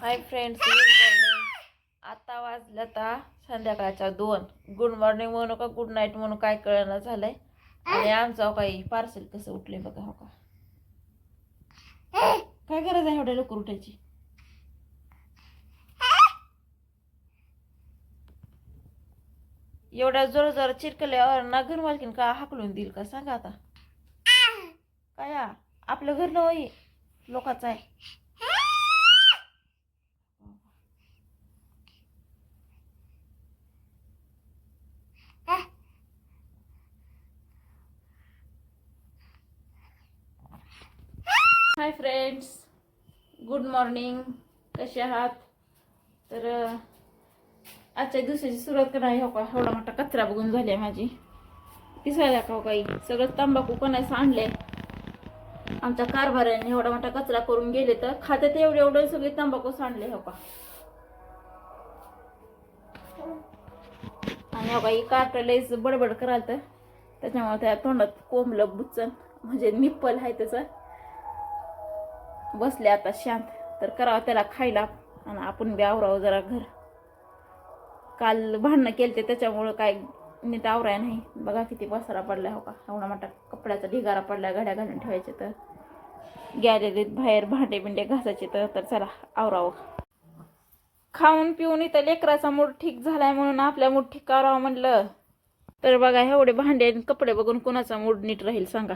Hi friends good morning आता वाजलं आता संध्याकाळच्या दोन. गुड मॉर्निंग म्हणू का गुड नाईट म्हणू काय कळणं झालंय. आणि आमचं काही पार्सल कसं उठले बघा हो का. काय गरज आहे एवढ्या लवकर उठायची? एवढ्या जोर जोर चिरकल्यावर ना घर मालकीन का हाकलून देईल का सांगा आता. काय आपलं घर नव्हे? लोकांचं आहे. Hi friends. गुड मॉर्निंग कसे आहात? तर आजच्या दिवसाची सुरुवात करणार हो का एवढा मोठा कचरा बघून झाली आहे माझी. दिसायला का हो काही? सगळं तंबाखू कोणाचं आणलंय. आमच्या कारभाऱ्याने एवढा मोठा कचरा करून गेले तर खात्यात एवढे एवढे सगळे तंबाखू सांडले हो का? आणि हो काही ही बडबड कराल तर त्याच्यामुळे त्या तोंडात कोंबलं बुचन म्हणजे निप्पल आहे त्याचं. बसले आता शांत. तर करावं त्याला खायला. आणि आपण बी आवरावं जरा घर. काल भांडणं केलं ते त्याच्यामुळं काय नीट आवराय नाही. बघा किती पसारा पडला हो का. एवढा मोठा कपड्याचा ढिगारा पडला घड्या घालून ठेवायचे तर. गॅलरीत बाहेर भांडे बिंडे घासायचे तर तर चला आवरावं. खाऊन पिऊन इथं लेकराचा मूड ठीक झालाय म्हणून आपल्या मूड ठीक करावं म्हणलं. तर बघा एवढे भांडे आणि कपडे बघून कोणाचा मूड नीट राहील सांगा.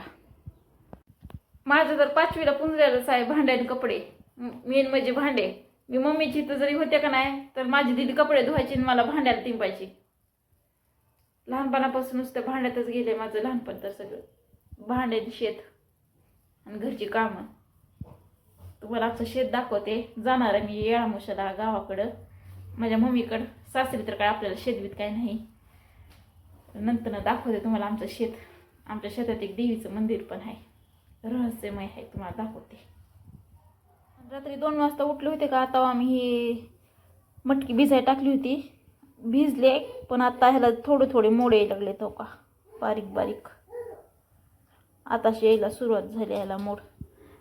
माझं तर पाचवीला पुंजलेलंच आहे भांड्याने कपडे मेन म्हणजे भांडे मी मम्मीची इथं जरी होते का नाही तर माझी दिदी कपडे धुवायची आणि मला भांड्याला तिंपायची लहानपणापासून नुसतं भांड्यातच गेले माझं लहानपण तर सगळं. भांडे शेत आणि घरची कामं. तुम्हाला आमचं शेत दाखवते. जाणार आहे मी येळामुशाला गावाकडं. माझ्या मम्मीकडं. सासरी तर काय आपल्याला शेतबीत काय नाही. नंतर दाखवते तुम्हाला आमचं शेत. आमच्या शेतात एक देवीचं मंदिर पण आहे. रहस्यमय आहे तुम्हाला दाखवते. रात्री दोन वाजता उठले होते का? आता आम्ही ही मटकी भिजाय टाकली होती. भिजले पण आता ह्याला थोडे थोडे मोडे यायला लागले तो का? बारीक बारीक. आताशी यायला सुरुवात झाली याला मोड.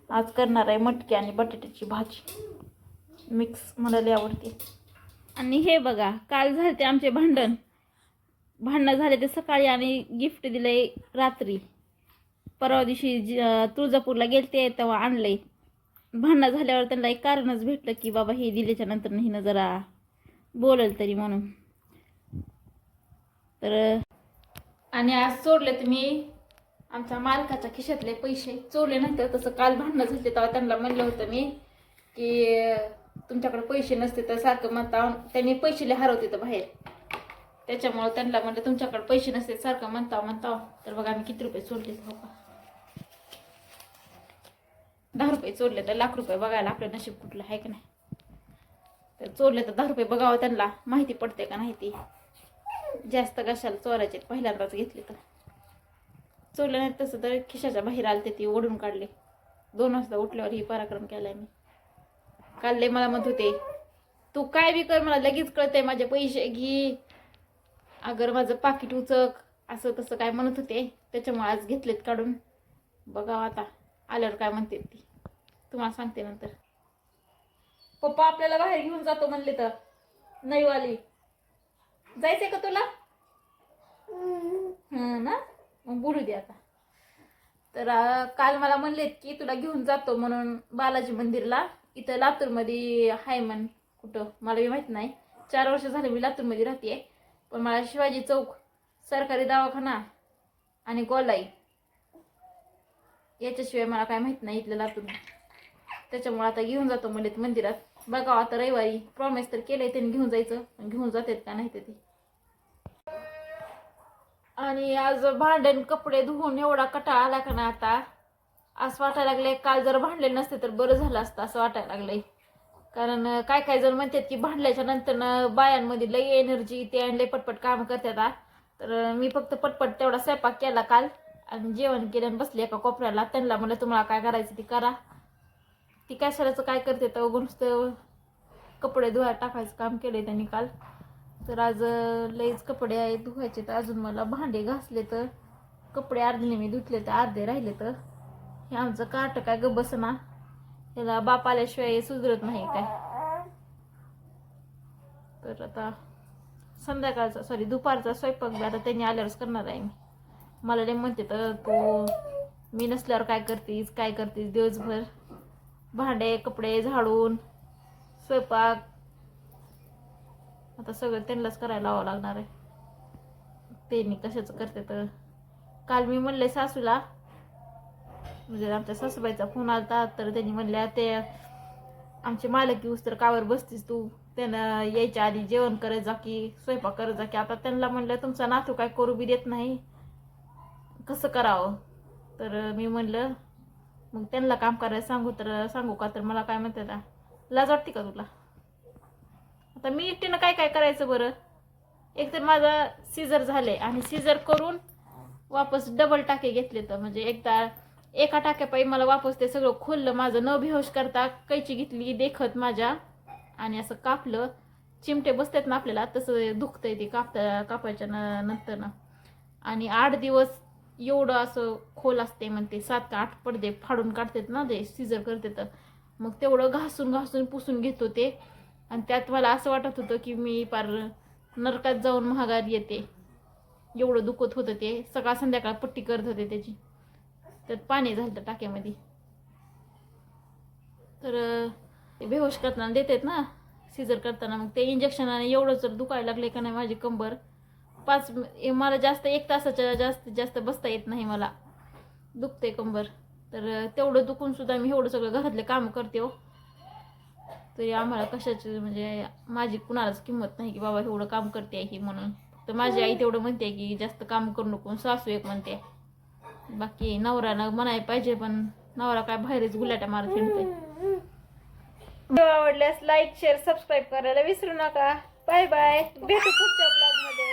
आज करणार आहे मटकी आणि बटाट्याची भाजी. मिक्स मला लई आवडते. आणि हे बघा काल झाले ते आमचे भांडण. भांडणं झाले ते सकाळी आणि गिफ्ट दिलंय रात्री. परवा दिवशी ज- तुळजापूरला गेलते तेव्हा आणलंय. भांडणं झाल्यावर त्यांना एक कारणच भेटलं की बाबा हे दिल्याच्या नंतर हिनं जरा बोलल तरी म्हणून. तर आणि आज सोडले तुम्ही आमच्या मालकाच्या खिशातले पैसे. चोरले नंतर तसं काल भांडणं झाले तेव्हा त्यांना म्हणलं होतं मी की तुमच्याकडे पैसे नसते तर सारखं म्हणता त्यांनी पैसेले हरवते तर बाहेर. त्याच्यामुळं त्यांना म्हणलं तुमच्याकडे पैसे नसते सारखं म्हणता म्हणता. तर बघा आम्ही किती रुपये सोडले हो का? दहा रुपये चोरले तर लाख रुपये बघायला आपलं नशीब कुठलं आहे का नाही? तर चोरले तर दहा रुपये बघावं त्यांना. माहिती पडते का नाही ती? जास्त कशाला चोरायचे? पहिल्यांदाच घेतले तर. चोरले नाही तसं तर खिशाच्या बाहेर आलते ती ओढून काढले. दोन वाजता उठल्यावर ही पराक्रम केलाय मी. काल लय मला म्हणत होते तू काय बी कर मला लगेच कळतंय माझे पैसे घे. अगर माझं पाकिट उचक. असं तसं काय म्हणत होते त्याच्यामुळे आज घेतलेत काढून. बघावं आता. आल्यावर काय म्हणते ती? तुम्हाला सांगते नंतर. पप्पा आपल्याला बाहेर घेऊन जातो म्हणले तर. नाही वाली जायचंय का तुला? हं ना? मग बोलू दे आता. तर काल मला म्हणलेत की तुला घेऊन जातो म्हणून बालाजी मंदिरला. इथं लातूरमध्ये आहे म्हण कुठं? मला बी माहीत नाही. चार वर्ष झाले मी लातूरमध्ये राहते पण मला शिवाजी चौक सरकारी दवाखाना आणि गोलाई. याच्याशिवाय मला काय माहीत नाही इथलं लातूर. त्याच्यामुळे आता घेऊन जातो म्हणजे मंदिरात. बघा आता रविवारी. प्रॉमिस तर केलंय त्यांनी घेऊन जायचं. पण घेऊन जातात का नाही ते ते. आणि आज भांडण कपडे धुवून एवढा कटाळा आला का ना आता? असं वाटायला लागलंय काल जर भांडले नसते तर बरं झालं असतं असं वाटायला लागलंय. कारण काय काय जण म्हणतात की भांडल्याच्या नंतर बायांमध्ये लई एनर्जी ते आणि लई पटपट काम करतात तर मी फक्त पटपट तेवढा स्वयंपाक केला काल. आणि जेवण केलं आणि बसले एका कोपऱ्याला. त्यांना म्हणलं तुम्हाला काय करायचं ते करा. ती कशालाचं काय करते तर उगं कपडे धुवायला टाकायचं काम केले त्यांनी काल. तर आज लईच कपडे आहे धुवायचे तर अजून मला भांडे घासले तर कपडे अर्धे मी धुतले तर अर्धे राहिले तर. हे आमचं काट काय ग बसना. ह्याला बाप आल्याशिवाय सुधरत नाही काय. तर आता संध्याकाळचा सॉरी दुपारचा स्वयंपाक आता त्यांनी आल्यावरच करणार आहे मी. मला लय म्हणते तर तू मी नसल्यावर काय करतीस काय करतीस दिवसभर? भांडे कपडे झाडून स्वयंपाक. आता सगळं त्यांनाच करायला लावावं लागणार आहे. त्यांनी कशाचं करते तर? काल मी म्हणले सासूला म्हणजे आमच्या सासूबाईचा फोन आलता तर त्यांनी म्हणल्या ते आमचे मालक उस्तर तर कावर बसतीस तू. त्यानं यायच्या आधी जेवण करत जा की स्वयंपाक करत जा की. आता त्यांना म्हणलं तुमचा नातू काय करू बी देत नाही. कसं करावं? तर मी म्हणलं मग त्यांना काम करायला सांगू तर सांगू का? तर मला काय म्हणते आता लाज वाटते का तुला? आता मी एकटीनं काय काय करायचं बरं? एक तर माझा सीझर झाले आणि सीझर करून वापस डबल टाके घेतले तर म्हणजे एकदा एका टाक्यापायी मला वापस ते सगळं खोललं माझं न बेहोश करता कैची घेतली देखत माझ्या आणि असं कापलं. चिमटे बसतात ना आपल्याला तसं दुखतंय ते कापता कापायच्या नंतरनं. नंतर ना आणि आठ दिवस एवढं असं खोल असते म्हणते सात का आठ पडदे फाडून काढतात ना ते सिजर करते तर मग तेवढं घासून घासून पुसून घेत होते आणि त्यात मला असं वाटत होतं की मी पार नरकात जाऊन महागार येते. एवढं दुखत होतं ते. सकाळ संध्याकाळ पट्टी करत होते त्याची. त्यात पाणी झालं तर टाक्यामध्ये. तर ते बेहोश करताना देतात ना सिजर करताना. मग ते इंजेक्शनाने एवढं जर दुखायला लागले का नाही माझी कंबर पाच मला जास्त एक तासाच्या जास्त जास्त बसता येत नाही मला. दुखते कंबर. तर तेवढं दुखून सुद्धा मी एवढं सगळं घरातले काम करते हो. तरी आम्हाला कशाची म्हणजे माझी कुणालाच किंमत नाही की बाबा एवढं काम करते ही म्हणून. तर माझी आई तेवढं म्हणते की जास्त काम करू नको सासू एक म्हणते. बाकी नवऱ्यानं म्हणाय पाहिजे पण नवरा काय बाहेरच गुलाट्या मारत हिंडते व्हिडिओ आवडल्यास लाईक शेअर सबस्क्राईब करायला विसरू नका. Bye bye. भेटू पुढच्या ब्लॉगमध्ये.